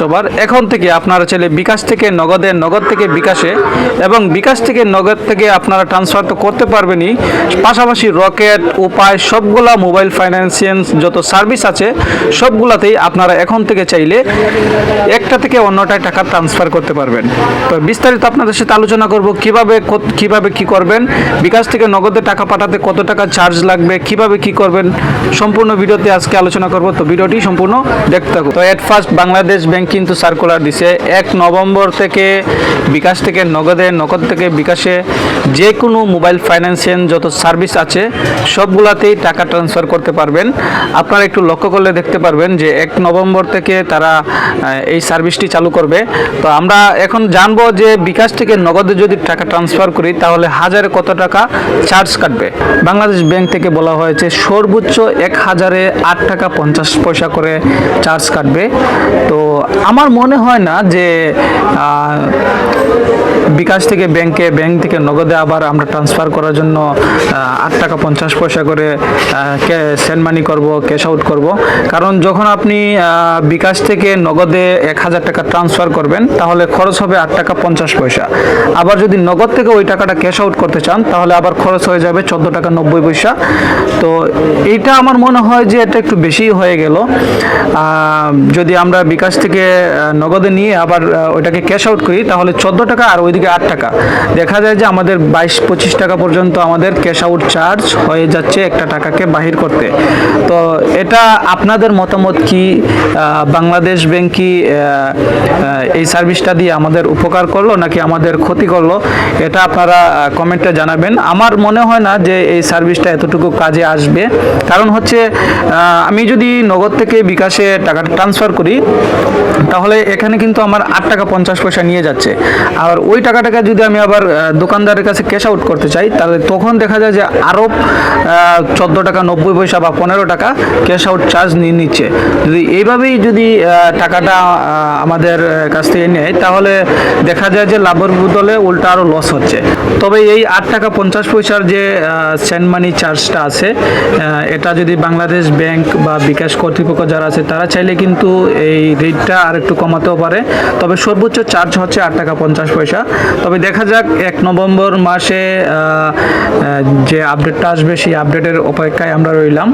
সবার। এখন থেকে আপনারা চাইলে বিকাশ থেকে নগদে, নগদ থেকে বিকাশে এবং বিকাশ থেকে নগদ থেকে আপনারা ট্রান্সফার তো করতে পারবেনই। পাশাপাশি রকেট, উপায় সবগুলা মোবাইল ফাইন্যান্সিয়াল যত সার্ভিস আছে, সবগুলাতেই আপনারা এখন থেকে চাইলে একটা থেকে অন্যটায় টাকা ট্রান্সফার করতে পারবেন। তো বিস্তারিত আপনাদের সাথে আলোচনা করব, কীভাবে কীভাবে কি করবেন, বিকাশ থেকে নগদে টাকা পাঠাতে কত টাকা চার্জ লাগবে, কীভাবে কি করবেন, সম্পূর্ণ ভিডিওতে আজকে আলোচনা করব। তো ভিডিওটি সম্পূর্ণ দেখতে থাকুন। তো এট ফার্স্ট বাংলাদেশ ব্যাংক কিন্তু সার্কুলার দিছে। এক নভেম্বর থেকে বিকাশ থেকে, নগদে, নগদ থেকে বিকাশে যে কোনো মোবাইল ফাইন্যান্সিয়াল যত সার্ভিস আছে, সবগুলাতেই টাকা ট্রান্সফার করতে পারবেন। আপনারা একটু লক্ষ্য করলে দেখতে পারবেন যে এক নভেম্বর থেকে তারা এই সার্ভিসটি চালু করবে। তো আমরা এখন জানব যে বিকাশ থেকে নগদে যদি টাকা ট্রান্সফার করি, তাহলে হাজারে কত টাকা চার্জ কাটবে? বাংলাদেশ ব্যাংক থেকে বলা হয়েছে, সর্বোচ্চ এক হাজারে আট টাকা পঞ্চাশ পয়সা করে চার্জ কাটবে। তো আমার মনে হয় না যে বিকাশ থেকে ব্যাংকে, ব্যাংক থেকে নগদে আবার আমরা ট্রান্সফার করার জন্য আট টাকা পঞ্চাশ পয়সা করে সেন্ড মানি করব ক্যাশ আউট করব। কারণ যখন আপনি বিকাশ থেকে নগদে এক হাজার টাকা ট্রান্সফার করবেন, তাহলে খরচ হবে আট টাকা পঞ্চাশ পয়সা। আবার যদি নগদ থেকে ওই টাকাটা ক্যাশ আউট করতে চান, তাহলে আবার খরচ হয়ে যাবে চোদ্দ টাকা নব্বই পয়সা। তো এইটা আমার মনে হয় যে এটা একটু বেশি হয়ে গেল। যদি আমরা বিকাশ থেকে নগদে নিয়ে আবার ওইটাকে ক্যাশ আউট করি, তাহলে চোদ্দ টাকা আর ওইদিকে আট টাকা। দেখা যায় যে আমাদের বাইশ, পঁচিশ টাকা পর্যন্ত আমাদের ক্যাশ আউট চার্জ হয়ে যাচ্ছে একটা টাকাকে বাহির করতে। তো এটা আপনাদের মতামত কি? বাংলাদেশ ব্যাংক কি এই সার্ভিসটা দিয়ে আমাদের উপকার করল নাকি আমাদের ক্ষতি করল? এটা আপনারা কমেন্টে জানাবেন। আমার মনে হয় না যে এই সার্ভিসটা এতটুকু কাজে আসবে। কারণ হচ্ছে আমি যদি নগদ থেকে বিকাশে টাকাটা ট্রান্সফার করি, তাহলে এখানে কিন্তু আমার আট টাকা পঞ্চাশ পয়সা নিয়ে যাচ্ছে। আর ওই টাকাটাকে যদি আমি আবার দোকানদারের কাছে ক্যাশ আউট করতে চাই, তাহলে তখন দেখা যায় যে আরও চোদ্দ টাকা, নব্বই পয়সা বা পনেরো টাকা ক্যাশ আউট চার্জ নিয়ে নিচ্ছে। যদি এইভাবেই যদি টাকাটা আমাদের কাছ থেকে নেয়, তাহলে দেখা যায় যে লাভের বদলে উল্টা আরও লস হচ্ছে। তবে এই আট টাকা পঞ্চাশ পয়সার যে সেন্ড মানি চার্জটা আছে এটা যদি বাংলাদেশ ব্যাংক বা বিকাশ কর্তৃপক্ষ যারা আছে, তারা চাইলে কিন্তু এই রেটটা আর একটু কমাতেও পারে। তবে সর্বোচ্চ চার্জ হচ্ছে আট টাকা পঞ্চাশ পয়সা। তবে দেখা যাক এক নভেম্বর মাসে যে আপডেটটা আসবে সেই আপডেটের অপেক্ষায় আমরা রইলাম।